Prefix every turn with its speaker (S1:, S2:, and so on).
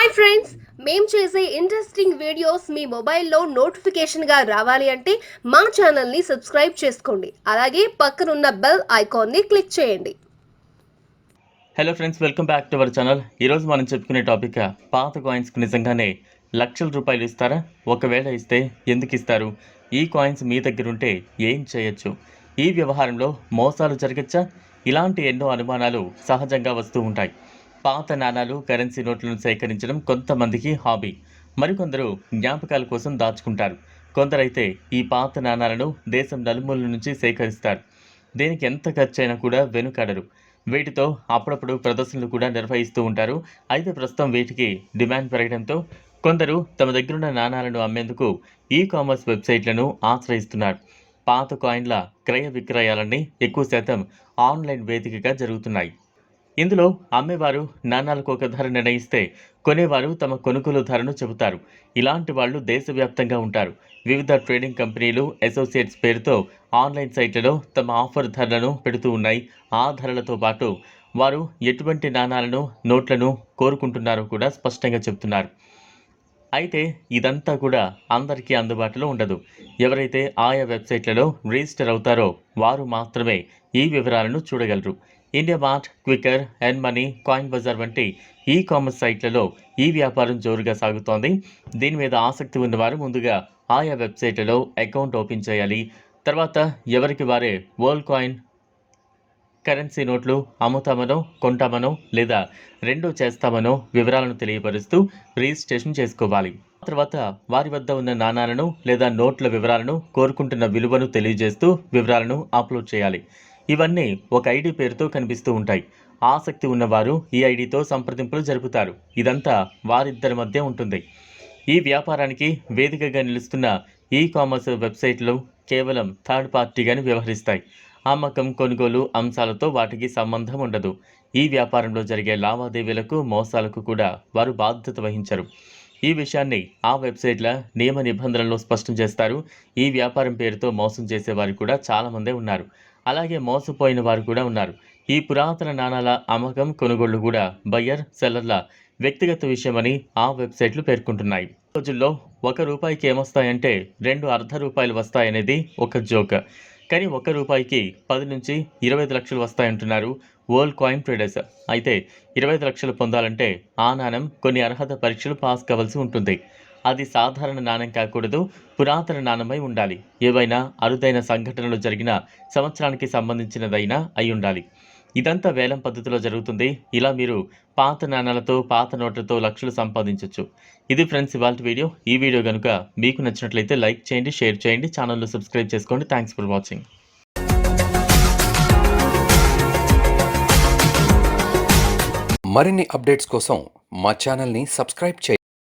S1: Hi friends మేము చేసే interesting videos మీ మొబైల్లో నోటిఫికేషన్గా రావాలి అంటే మా ఛానల్ని సబ్స్క్రైబ్ చేసుకోండి. అలాగే పక్కనున్న బెల్ ఐకాన్ని క్లిక్ చేయండి.
S2: Hello friends welcome back to our channel ఈరోజు మనం చెప్పుకునే టాపిక్ పాత కాయిన్స్కి నిజంగానే లక్షల రూపాయలు ఇస్తారా? ఒకవేళ ఇస్తే ఎందుకు ఇస్తారు? ఈ కాయిన్స్ మీ దగ్గర ఉంటే ఏం చేయొచ్చు? ఈ వ్యవహారంలో మోసాలు జరగచ్చా? ఇలాంటి ఎన్నో అనుమానాలు సహజంగా వస్తూ ఉంటాయి. పాత నాణాలు కరెన్సీ నోట్లను సేకరించడం కొంతమందికి హాబీ. మరికొందరు జ్ఞాపకాల కోసం దాచుకుంటారు. కొందరైతే ఈ పాత నాణాలను దేశం నలుమూలల నుంచి సేకరిస్తారు. దీనికి ఎంత ఖర్చైనా కూడా వెనుకాడరు. వీటితో అప్పుడప్పుడు ప్రదర్శనలు కూడా నిర్వహిస్తూ ఉంటారు. అయితే ప్రస్తుతం వీటికి డిమాండ్ పెరగడంతో కొందరు తమ దగ్గరున్న నాణాలను అమ్మేందుకు ఈ కామర్స్ వెబ్సైట్లను ఆశ్రయిస్తున్నారు. పాత కాయిన్ల క్రయ విక్రయాలన్నీ ఎక్కువ శాతం ఆన్లైన్ వేదికగా జరుగుతున్నాయి. ఇందులో అమ్మేవారు నాణాలకు ఒక ధర నిర్ణయిస్తే కొనేవారు తమ కొనుగోలు ధరను చెబుతారు. ఇలాంటి వాళ్ళు దేశవ్యాప్తంగా ఉంటారు. వివిధ ట్రేడింగ్ కంపెనీలు అసోసియేట్స్ పేరుతో ఆన్లైన్ సైట్లలో తమ ఆఫర్ ధరలను పెడుతూ ఉన్నాయి. ఆ ధరలతో పాటు వారు ఎటువంటి నాణాలను నోట్లను కోరుకుంటున్నారో కూడా స్పష్టంగా చెబుతున్నారు. అయితే ఇదంతా కూడా అందరికీ అందుబాటులో ఉండదు. ఎవరైతే ఆయా వెబ్సైట్లలో రిజిస్టర్ అవుతారో వారు మాత్రమే ఈ వివరాలను చూడగలరు. India Mart Quikr N money coin bazaar వంటి ఈ కామర్స్ సైట్లలో ఈ వ్యాపారం జోరుగా సాగుతోంది. దీని మీద ఆసక్తి ఉన్నవారు ముందుగా ఆయా వెబ్సైట్లలో అకౌంట్ ఓపెన్ చేయాలి. తర్వాత ఎవరికి వారే వరల్డ్ కాయిన్ కరెన్సీ నోట్లు అమ్ముతామనో కొంటామనో లేదా రెండు చేస్తామనో వివరాలను తెలియపరుస్తూ రిజిస్ట్రేషన్ చేసుకోవాలి. ఆ తర్వాత వారి వద్ద ఉన్న నాణాలను లేదా నోట్ల వివరాలను కోరుకుంటున్న విలువను తెలియజేస్తూ వివరాలను అప్లోడ్ చేయాలి. ఇవన్నీ ఒక ఐడి పేరుతో కనిపిస్తూ ఉంటాయి. ఆసక్తి ఉన్నవారు ఈ ఐడితో సంప్రదింపులు జరుపుతారు. ఇదంతా వారిద్దరి మధ్య ఉంటుంది. ఈ వ్యాపారానికి వేదికగా నిలుస్తున్న ఈ కామర్స్ వెబ్సైట్లు కేవలం థర్డ్ పార్టీగానే వ్యవహరిస్తాయి. అమ్మకం కొనుగోలు అంశాలతో వాటికి సంబంధం ఉండదు. ఈ వ్యాపారంలో జరిగే లావాదేవీలకు మోసాలకు కూడా వారు బాధ్యత వహించరు. ఈ విషయాన్ని ఆ వెబ్సైట్ల నియమ నిబంధనల్లో స్పష్టం చేస్తారు. ఈ వ్యాపారం పేరుతో మోసం చేసేవారు కూడా చాలామందే ఉన్నారు. అలాగే మోసపోయిన వారు కూడా ఉన్నారు. ఈ పురాతన నాణాల అమ్మకం కొనుగోళ్ళు కూడా బయ్యర్ సెల్లర్ల వ్యక్తిగత విషయమని ఆ వెబ్సైట్లు పేర్కొంటున్నాయి. రోజుల్లో ఒక రూపాయికి ఏమొస్తాయంటే రెండు అర్ధ రూపాయలు వస్తాయనేది ఒక జోక్. కానీ ఒక రూపాయికి పది నుంచి ఇరవై ఐదు లక్షలు వస్తాయంటున్నారు వరల్డ్ కాయిన్ ట్రేడర్స్. అయితే ఇరవై ఐదు లక్షలు పొందాలంటే ఆ నాణం కొన్ని అర్హత పరీక్షలు పాస్ కావాల్సి ఉంటుంది. అది సాధారణ నాణ్యం కాకూడదు పురాతన నాణ్యమై ఉండాలి. ఏవైనా అరుదైన సంఘటనలు జరిగిన సంవత్సరానికి సంబంధించినదైనా అయి ఉండాలి ఇదంతా వేలం పద్ధతిలో జరుగుతుంది. ఇలా మీరు పాత నాణాలతో పాత నోట్లతో లక్షలు సంపాదించవచ్చు ఇది ఫ్రెండ్స్ ఇవాళ వీడియో. ఈ వీడియో కనుక మీకు నచ్చినట్లయితే లైక్ చేయండి షేర్ చేయండి ఛానల్ను సబ్స్క్రైబ్ చేసుకోండి. Thanks for watching.
S3: మరిన్ని అప్డేట్స్ కోసం మా ఛానల్ని సబ్స్క్రైబ్ చేయండి.